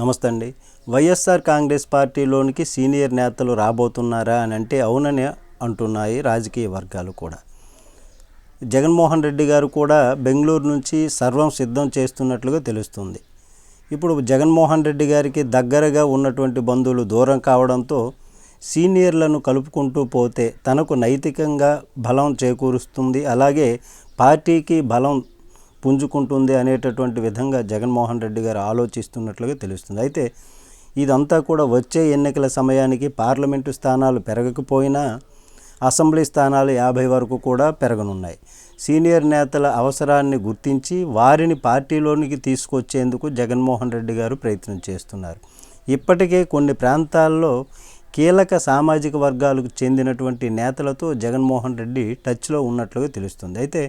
నమస్తే అండి. వైఎస్ఆర్ కాంగ్రెస్ పార్టీలోనికి సీనియర్ నేతలు రాబోతున్నారా అని అంటే అవునని అంటున్నాయి రాజకీయ వర్గాలు కూడా. జగన్మోహన్ రెడ్డి గారు కూడా బెంగళూరు నుంచి సర్వం సిద్ధం చేస్తున్నట్లుగా తెలుస్తుంది. ఇప్పుడు జగన్మోహన్ రెడ్డి గారికి దగ్గరగా ఉన్నటువంటి బంధువులు దూరం కావడంతో సీనియర్లను కలుపుకుంటూ పోతే తనకు నైతికంగా బలం చేకూరుస్తుంది. అలాగే పార్టీకి బలం పుంజుకుంటుంది అనేటటువంటి విధంగా జగన్మోహన్ రెడ్డి గారు ఆలోచిస్తున్నట్లుగా తెలుస్తుంది. అయితే ఇదంతా కూడా వచ్చే ఎన్నికల సమయానికి పార్లమెంటు స్థానాలు పెరగకపోయినా అసెంబ్లీ స్థానాలు యాభై వరకు కూడా పెరగనున్నాయి. సీనియర్ నేతల అవసరాన్ని గుర్తించి వారిని పార్టీలోనికి తీసుకొచ్చేందుకు జగన్మోహన్ రెడ్డి గారు ప్రయత్నం చేస్తున్నారు. ఇప్పటికే కొన్ని ప్రాంతాల్లో కీలక సామాజిక వర్గాలకు చెందినటువంటి నేతలతో జగన్మోహన్ రెడ్డి టచ్లో ఉన్నట్లుగా తెలుస్తుంది. అయితే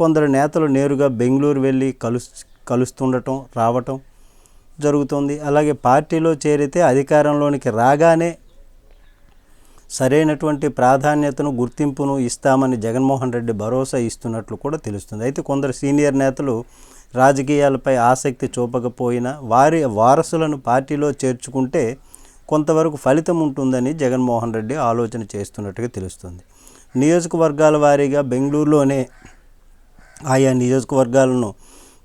కొందరు నేతలు నేరుగా బెంగళూరు వెళ్ళి కలుస్ కలుస్తుండటం రావటం జరుగుతుంది. అలాగే పార్టీలో చేరితే అధికారంలోనికి రాగానే సరైనటువంటి ప్రాధాన్యతను గుర్తింపును ఇస్తామని జగన్మోహన్ రెడ్డి భరోసా ఇస్తున్నట్లు కూడా తెలుస్తుంది. అయితే కొందరు సీనియర్ నేతలు రాజకీయాలపై ఆసక్తి చూపకపోయినా వారి వారసులను పార్టీలో చేర్చుకుంటే కొంతవరకు ఫలితం ఉంటుందని జగన్మోహన్ రెడ్డి ఆలోచన చేస్తున్నట్టుగా తెలుస్తుంది. నియోజకవర్గాల వారీగా బెంగళూరులోనే ఆయా నియోజకవర్గాలను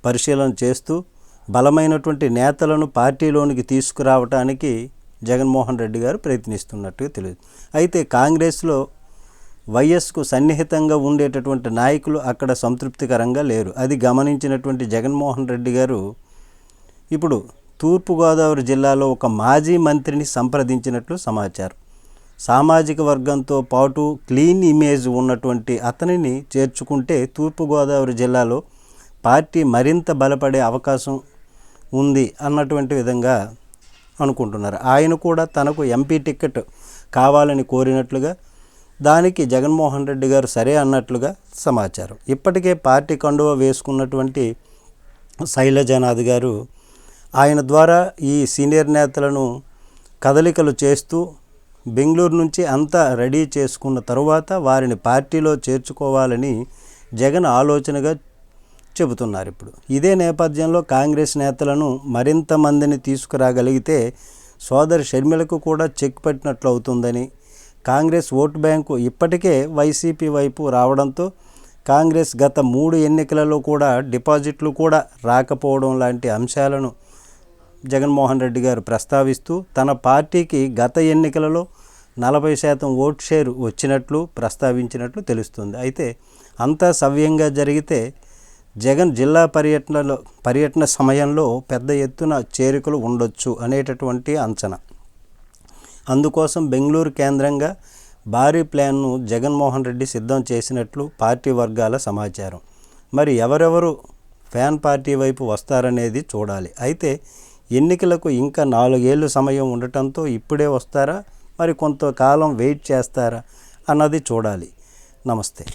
పరిశీలన చేస్తూ బలమైనటువంటి నేతలను పార్టీలోనికి తీసుకురావటానికి జగన్మోహన్ రెడ్డి గారు ప్రయత్నిస్తున్నట్టుగా తెలియదు. అయితే కాంగ్రెస్లో వైఎస్కు సన్నిహితంగా ఉండేటటువంటి నాయకులు అక్కడ సంతృప్తికరంగా లేరు. అది గమనించినటువంటి జగన్మోహన్ రెడ్డి గారు ఇప్పుడు తూర్పుగోదావరి జిల్లాలో ఒక మాజీ మంత్రిని సంప్రదించినట్లు సమాచారం. సామాజిక వర్గంతో పాటు క్లీన్ ఇమేజ్ ఉన్నటువంటి అతనిని చేర్చుకుంటే తూర్పుగోదావరి జిల్లాలో పార్టీ మరింత బలపడే అవకాశం ఉంది అన్నటువంటి విధంగా అనుకుంటున్నారు. ఆయన కూడా తనకు ఎంపీ టికెట్ కావాలని కోరినట్లుగా దానికి జగన్మోహన్ రెడ్డి గారు సరే అన్నట్లుగా సమాచారం. ఇప్పటికే పార్టీ కండువ వేసుకున్నటువంటి శైలజనాథ్ గారు ఆయన ద్వారా ఈ సీనియర్ నేతలను కదలికలు చేస్తూ బెంగళూరు నుంచి అంతా రెడీ చేసుకున్న తరువాత వారిని పార్టీలో చేర్చుకోవాలని జగన్ ఆలోచనగా చెబుతున్నారు ఇప్పుడు. ఇదే నేపథ్యంలో కాంగ్రెస్ నేతలను మరింత మందిని తీసుకురాగలిగితే సోదరి షర్మిలకు కూడా చెక్ పెట్టినట్లు అవుతుందని కాంగ్రెస్ ఓటు బ్యాంకు ఇప్పటికే వైసీపీ వైపు రావడంతో కాంగ్రెస్ గత మూడు ఎన్నికలలో కూడా డిపాజిట్లు కూడా రాకపోవడం లాంటి అంశాలను జగన్మోహన్ రెడ్డి గారు ప్రస్తావిస్తూ తన పార్టీకి గత ఎన్నికలలో నలభై శాతం ఓట్ షేర్ వచ్చినట్లు ప్రస్తావించినట్లు తెలుస్తుంది. అయితే అంతా సవ్యంగా జరిగితే జగన్ జిల్లా పర్యటనలో పర్యటన సమయంలో పెద్ద ఎత్తున చేరికలు ఉండొచ్చు అనేటటువంటి అంచనా. అందుకోసం బెంగళూరు కేంద్రంగా భారీ ప్లాన్ను జగన్మోహన్ రెడ్డి సిద్ధం చేసినట్లు పార్టీ వర్గాల సమాచారం. మరి ఎవరెవరు ఫ్యాన్ పార్టీ వైపు వస్తారనేది చూడాలి. అయితే ఎన్నికలకు ఇంకా నాలుగేళ్ళు సమయం ఉండటంతో ఇప్పుడే వస్తారా? మరి కొంతకాలం వెయిట్ చేస్తారా? అన్నది చూడాలి. నమస్తే.